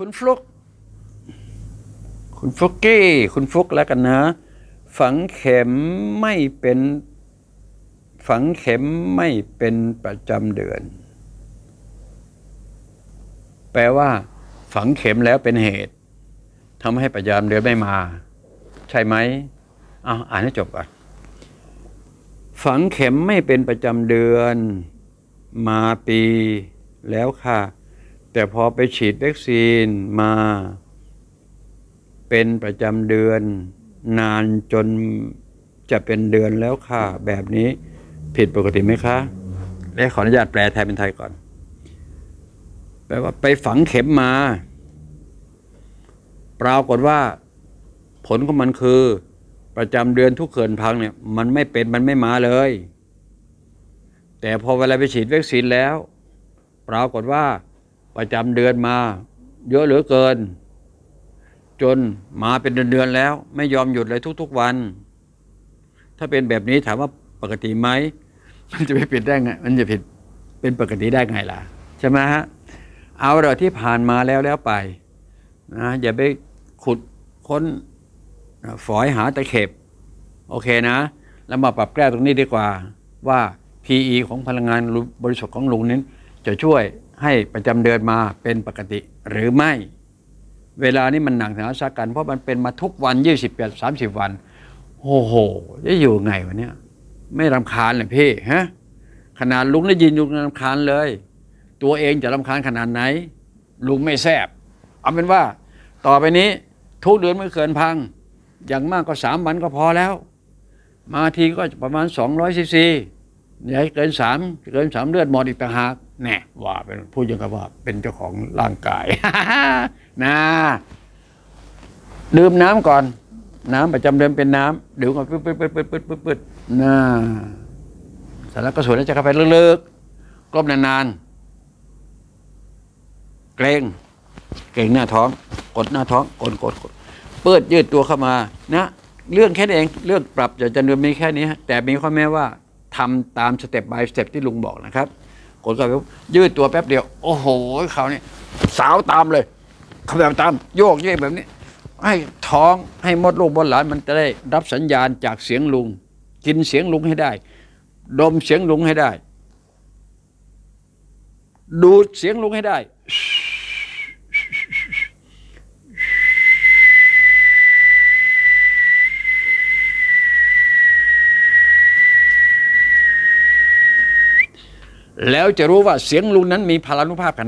คุณฟลุก คุณฟลุกกี้ คุณฟลุกแล้วกันนะ ฝังเข็มไม่เป็น ฝังเข็มไม่เป็นประจำเดือน แปลว่า ฝังเข็มแล้วเป็นเหตุทำให้ประจำเดือนไม่มา ใช่ไหมเอาอ่านให้จบก่อนฝังเข็มไม่เป็นประจำเดือน มาปีแล้วค่ะ แต่พอไปฉีดวัคซีนมา เป็นประจำเดือน นานจนจะเป็นเดือนแล้วค่ะ แบบนี้ผิดปกติไหมคะ และขออนุญาตแปลไทยเป็นไทยก่อน แปลว่าไปฝังเข็มมา ปรากฏว่า ผลของมันคือประจำเดือนทุกเขื่อนพังเนี่ย มันไม่เป็นมันไม่มาเลย แต่พอเวลาไปฉีดวัคซีนแล้ว ปรากฏว่า ประจำเดือนมา เยอะเหลือเกิน จนมาเป็นเดือนๆแล้ว ไม่ยอมหยุดเลยทุก ๆวัน ถ้าเป็นแบบนี้ถามว่าปกติไหมมันจะไม่ผิดได้ไงมันจะผิดเป็นปกติได้ไงล่ะใช่ไหมฮะเอาเราที่ผ่านมาแล้วแล้วไปนะอย่าไปขุดค้นฝอยหาตะเข็บ โอเคนะ แล้วมาปรับแก้ตรงนี้ดีกว่าว่า PE ของพลังงานบริสุทธิ์ของลุงนั้จะช่วย ให้ประจำเดือนมาเป็นปกติหรือไม่ เวลานี้มันหนักหนาสากัน เพราะมันเป็นมาทุกวัน28 30วัน โอ้โห จะอยู่ไงวะเนี่ย ไม่รำคาญเลยพี่ฮะขนาดลุงได้ยินลุงรำคาญเลย ตัวเองจะรำคาญขนาดไหน ลุงไม่แซบเอาเป็นว่า ต่อไปนี้ทุกเดือนไม่เกินพัง อย่างมากก็สามวันก็พอแล้ว มาทีก็ประมาณ200ซีซีอย่าให้เกินสามเกินสามเลือดหมดอีกต่างหาก แน่ว่าเป็นพูดยังกับว่าเป็นเจ้าของร่างกายนะดื่มน้ำก่อน น้ำประจำเดือนเป็นน้ำดื่มก่อนปึ๊ดปึ๊ดปึ๊ดปึ๊ดปึ๊ดปึ๊ดปึ๊ดน่าร็จแล้วก็สูดหาเข้าไปลึกๆกลมนานๆเกรงเกรงหน้าท้อง กดหน้าท้องกดกดกดเปิดยืดตัวเข้ามา นะ เรื่องแค่นี้เองเรื่องปรับจะจะเดินมีแค่นี้แต่มีข้อแม้ว่าทำตามสเต็ป by สเต็ปที่ลุงบอกนะครับ กดเข้าไปปุ๊บยืดตัวแป๊บเดียว โอ้โหเขาวนี่สาวตามเลยเขาแบบตามโยกเยกแบบนี้ ให้ท้องให้มดลูกบนหลานมันจะได้รับสัญญาณจากเสียงลุง กินเสียงลุงให้ได้ ดมเสียงลุงให้ได้ ดูดเสียงลุงให้ได้ แล้วจะรู้ว่าเสียงลุงนั้นมีพลานุภาพขนาด